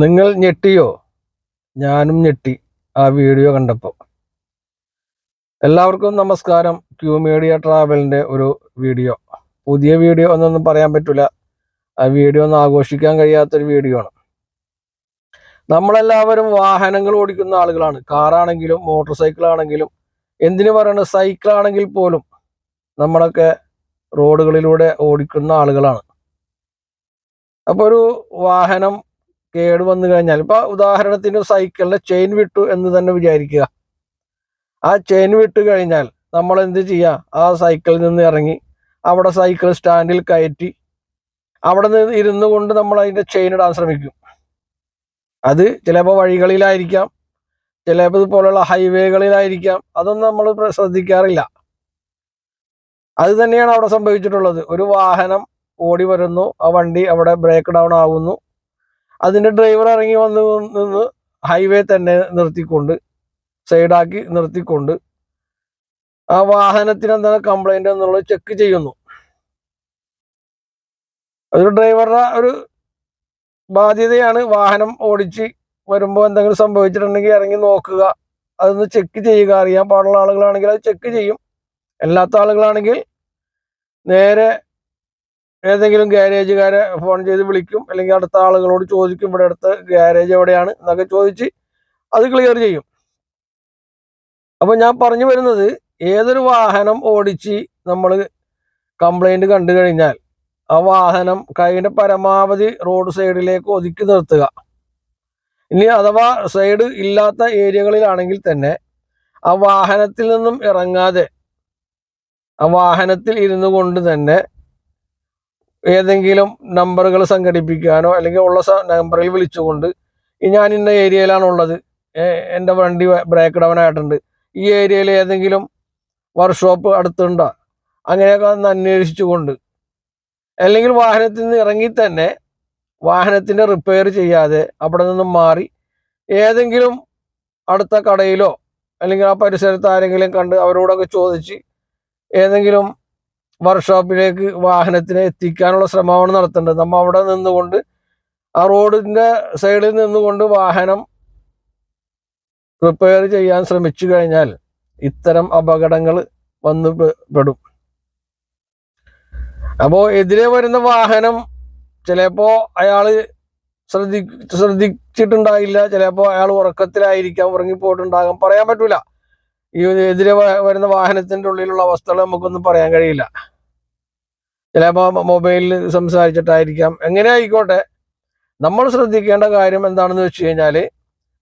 നിങ്ങൾ ഞെട്ടിയോ? ഞാനും ഞെട്ടി ആ വീഡിയോ കണ്ടപ്പോൾ. എല്ലാവർക്കും നമസ്കാരം. ക്യൂ മീഡിയ ട്രാവലിന്റെ ഒരു വീഡിയോ. പുതിയ വീഡിയോ എന്നൊന്നും പറയാൻ പറ്റില്ല ആ വീഡിയോ ഒന്നും ആഘോഷിക്കാൻ കഴിയാത്തൊരു വീഡിയോ ആണ്. നമ്മളെല്ലാവരും വാഹനങ്ങൾ ഓടിക്കുന്ന ആളുകളാണ്. കാറാണെങ്കിലും മോട്ടോർ സൈക്കിൾ ആണെങ്കിലും എന്തിനു സൈക്കിൾ ആണെങ്കിൽ പോലും നമ്മളൊക്കെ റോഡുകളിലൂടെ ഓടിക്കുന്ന ആളുകളാണ്. അപ്പോൾ ഒരു വാഹനം കേട് വന്നു കഴിഞ്ഞാൽ. ഇപ്പൊ ഉദാഹരണത്തിന് സൈക്കിളിന്റെ ചെയിൻ വിട്ടു എന്ന് തന്നെ വിചാരിക്കുക. ആ ചെയിൻ വിട്ടു കഴിഞ്ഞാൽ നമ്മൾ എന്ത് ചെയ്യുക? ആ സൈക്കിളിൽ നിന്ന് ഇറങ്ങി അവിടെ സൈക്കിൾ സ്റ്റാൻഡിൽ കയറ്റി അവിടെ നിന്ന് ഇരുന്നു കൊണ്ട് നമ്മൾ അതിന്റെ ചെയിൻ ഇടാൻ ശ്രമിക്കും. അത് ചിലപ്പോൾ വഴികളിലായിരിക്കാം ചിലപ്പോൾ ഇതുപോലുള്ള ഹൈവേകളിലായിരിക്കാം അതൊന്നും നമ്മൾ ശ്രദ്ധിക്കാറില്ല. അത് തന്നെയാണ് അവിടെ സംഭവിച്ചിട്ടുള്ളത്. ഒരു വാഹനം ഓടി വരുന്നു ആ വണ്ടി അവിടെ ബ്രേക്ക് ഡൗൺ ആവുന്നു. അതിന്റെ ഡ്രൈവർ ഇറങ്ങി വന്ന് നിന്ന് ഹൈവേ തന്നെ നിർത്തിക്കൊണ്ട് സൈഡാക്കി നിർത്തിക്കൊണ്ട് ആ വാഹനത്തിന് എന്താണ് കംപ്ലൈന്റ് എന്നുള്ളത് ചെക്ക് ചെയ്യുന്നു. ഒരു ഡ്രൈവറുടെ ഒരു ബാധ്യതയാണ് വാഹനം ഓടിച്ച് വരുമ്പോൾ എന്തെങ്കിലും സംഭവിച്ചിട്ടുണ്ടെങ്കിൽ ഇറങ്ങി നോക്കുക. അതൊന്ന് ചെക്ക് ചെയ്യുക. അറിയാൻ പാടുള്ള ആളുകളാണെങ്കിൽ അത് ചെക്ക് ചെയ്യും. അല്ലാത്ത ആളുകളാണെങ്കിൽ നേരെ ഏതെങ്കിലും ഗ്യാരേജുകാരെ ഫോൺ ചെയ്ത് വിളിക്കും അല്ലെങ്കിൽ അടുത്ത ആളുകളോട് ചോദിക്കും ഇവിടെ അടുത്ത ഗ്യാരേജ് എവിടെയാണ്? എന്നൊക്കെ ചോദിച്ച് അത് ക്ലിയർ ചെയ്യും. അപ്പൊ ഞാൻ പറഞ്ഞു വരുന്നത് ഏതൊരു വാഹനം ഓടിച്ച് നമ്മൾ കംപ്ലൈന്റ് കണ്ടു കഴിഞ്ഞാൽ ആ വാഹനം കൈയുടെ പരമാവധി റോഡ് സൈഡിലേക്ക് ഒതുക്കി നിർത്തുക. ഇനി അഥവാ സൈഡ് ഇല്ലാത്ത ഏരിയകളിലാണെങ്കിൽ തന്നെ ആ വാഹനത്തിൽ നിന്നും ഇറങ്ങാതെ ആ വാഹനത്തിൽ ഇരുന്നു കൊണ്ട് തന്നെ ഏതെങ്കിലും നമ്പറുകൾ സംഘടിപ്പിക്കാനോ അല്ലെങ്കിൽ ഉള്ള നമ്പറിൽ വിളിച്ചുകൊണ്ട് ഞാൻ ഇന്ന ഏരിയയിലാണ് ഉള്ളത് എന്റെ വണ്ടി ബ്രേക്ക് ഡൗൺ ആയിട്ടുണ്ട്. ഈ ഏരിയയിൽ ഏതെങ്കിലും വർക്ക്ഷോപ്പ് അടുത്തുണ്ടോ? അങ്ങനെയൊക്കെ ഒന്ന് അന്വേഷിച്ചുകൊണ്ട്. അല്ലെങ്കിൽ വാഹനത്തിൽ നിന്ന് ഇറങ്ങി തന്നെ വാഹനത്തിന്റെ റിപ്പയർ ചെയ്യാതെ അവിടെ നിന്നും മാറി ഏതെങ്കിലും അടുത്ത കടയിലോ അല്ലെങ്കിൽ ആ പരിസരത്ത് ആരെങ്കിലും കണ്ട് അവരോടൊക്കെ ചോദിച്ച് ഏതെങ്കിലും വർക്ക്ഷോപ്പിലേക്ക് വാഹനത്തിനെ എത്തിക്കാനുള്ള ശ്രമമാണ് നടത്തേണ്ടത്. നമ്മൾ അവിടെ നിന്നുകൊണ്ട് ആ റോഡിന്റെ സൈഡിൽ നിന്നുകൊണ്ട് വാഹനം റിപ്പയർ ചെയ്യാൻ ശ്രമിച്ചു കഴിഞ്ഞാൽ ഇത്തരം അപകടങ്ങൾ വന്നു പെടും. അപ്പോൾ എതിരെ വരുന്ന വാഹനം ചിലപ്പോൾ അയാൾ ശ്രദ്ധി ശ്രദ്ധിച്ചിട്ടുണ്ടായില്ല. ചിലപ്പോൾ അയാൾ ഉറക്കത്തിലായിരിക്കാം ഉറങ്ങിപ്പോയിട്ടുണ്ടാകാം. പറയാൻ പറ്റൂല. ഈ എതിരെ വരുന്ന വാഹനത്തിന്റെ ഉള്ളിലുള്ള അവസ്ഥകൾ നമുക്കൊന്നും പറയാൻ കഴിയില്ല. ചിലപ്പോൾ മൊബൈലിൽ സംസാരിച്ചിട്ടായിരിക്കാം. എങ്ങനെ ആയിക്കോട്ടെ. നമ്മൾ ശ്രദ്ധിക്കേണ്ട കാര്യം എന്താണെന്ന് വെച്ച് കഴിഞ്ഞാൽ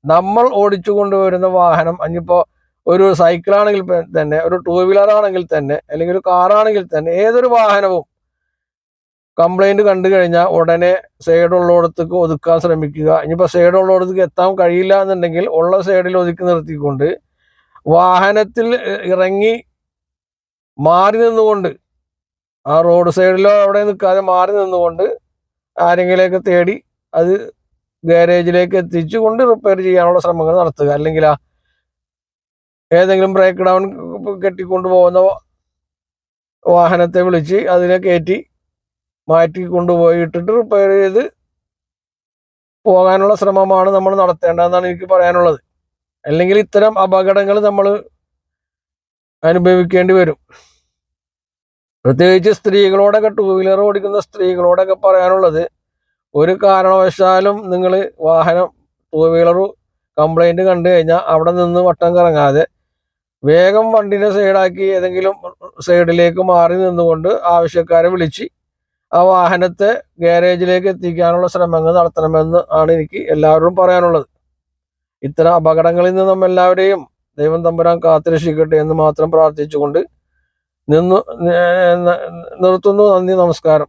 നമ്മൾ ഓടിച്ചു കൊണ്ടുവരുന്ന വാഹനം അഞ്ഞിപ്പോൾ ഒരു സൈക്കിളാണെങ്കിൽ തന്നെ ഒരു ടൂ വീലർ ആണെങ്കിൽ തന്നെ അല്ലെങ്കിൽ ഒരു കാറാണെങ്കിൽ തന്നെ ഏതൊരു വാഹനവും കംപ്ലൈന്റ് കണ്ടു കഴിഞ്ഞാൽ ഉടനെ സൈഡുള്ളിടത്തേക്ക് ഒതുക്കാൻ ശ്രമിക്കുക. ഇനിയിപ്പോൾ സൈഡുള്ളിടത്തേക്ക് എത്താൻ കഴിയില്ല എന്നുണ്ടെങ്കിൽ ഉള്ള സൈഡിൽ ഒതുക്കി നിർത്തിക്കൊണ്ട് വാഹനത്തിൽ ഇറങ്ങി മാറി നിന്നുകൊണ്ട് ആ റോഡ് സൈഡിലോ അവിടെ നിൽക്കാതെ മാറി നിന്നുകൊണ്ട് ആരെങ്കിലേക്ക് തേടി അത് ഗാരേജിലേക്ക് എത്തിച്ചു കൊണ്ട് റിപ്പയർ ചെയ്യാനുള്ള ശ്രമങ്ങൾ നടത്തുക. അല്ലെങ്കിൽ ആ ഏതെങ്കിലും ബ്രേക്ക് ഡൗൺ കെട്ടിക്കൊണ്ടു പോകുന്ന വാഹനത്തെ വിളിച്ച് അതിനെ കയറ്റി മാറ്റി കൊണ്ടുപോയി ഇട്ടിട്ട് റിപ്പയർ ചെയ്ത് പോകാനുള്ള ശ്രമമാണ് നമ്മൾ നടത്തേണ്ടതെന്നാണ് എനിക്ക് പറയാനുള്ളത്. അല്ലെങ്കിൽ ഇത്തരം അപകടങ്ങൾ നമ്മൾ അനുഭവിക്കേണ്ടി വരും. പ്രത്യേകിച്ച് സ്ത്രീകളോടൊക്കെ ടൂ വീലർ ഓടിക്കുന്ന സ്ത്രീകളോടൊക്കെ പറയാനുള്ളത് ഒരു കാരണവശാലും നിങ്ങൾ വാഹനം ടൂ വീലർ കംപ്ലൈന്റ് കണ്ടു കഴിഞ്ഞാൽ അവിടെ നിന്ന് വട്ടം കറങ്ങാതെ വേഗം വണ്ടിനെ സൈഡാക്കി ഏതെങ്കിലും സൈഡിലേക്ക് മാറി നിന്നുകൊണ്ട് ആവശ്യക്കാരെ വിളിച്ച് ആ വാഹനത്തെ ഗാരേജിലേക്ക് എത്തിക്കാനുള്ള ശ്രമങ്ങൾ നടത്തണമെന്ന് ആണ് എനിക്ക് എല്ലാവരും പറയാനുള്ളത്. ഇത്തരം അപകടങ്ങളിൽ നിന്ന് നമ്മെല്ലാവരെയും ദൈവം തമ്പുരാൻ കാത്തുരക്ഷിക്കട്ടെ എന്ന് മാത്രം പ്രാർത്ഥിച്ചുകൊണ്ട് നിന്നു നിർത്തുന്നു. നന്ദി നമസ്കാരം.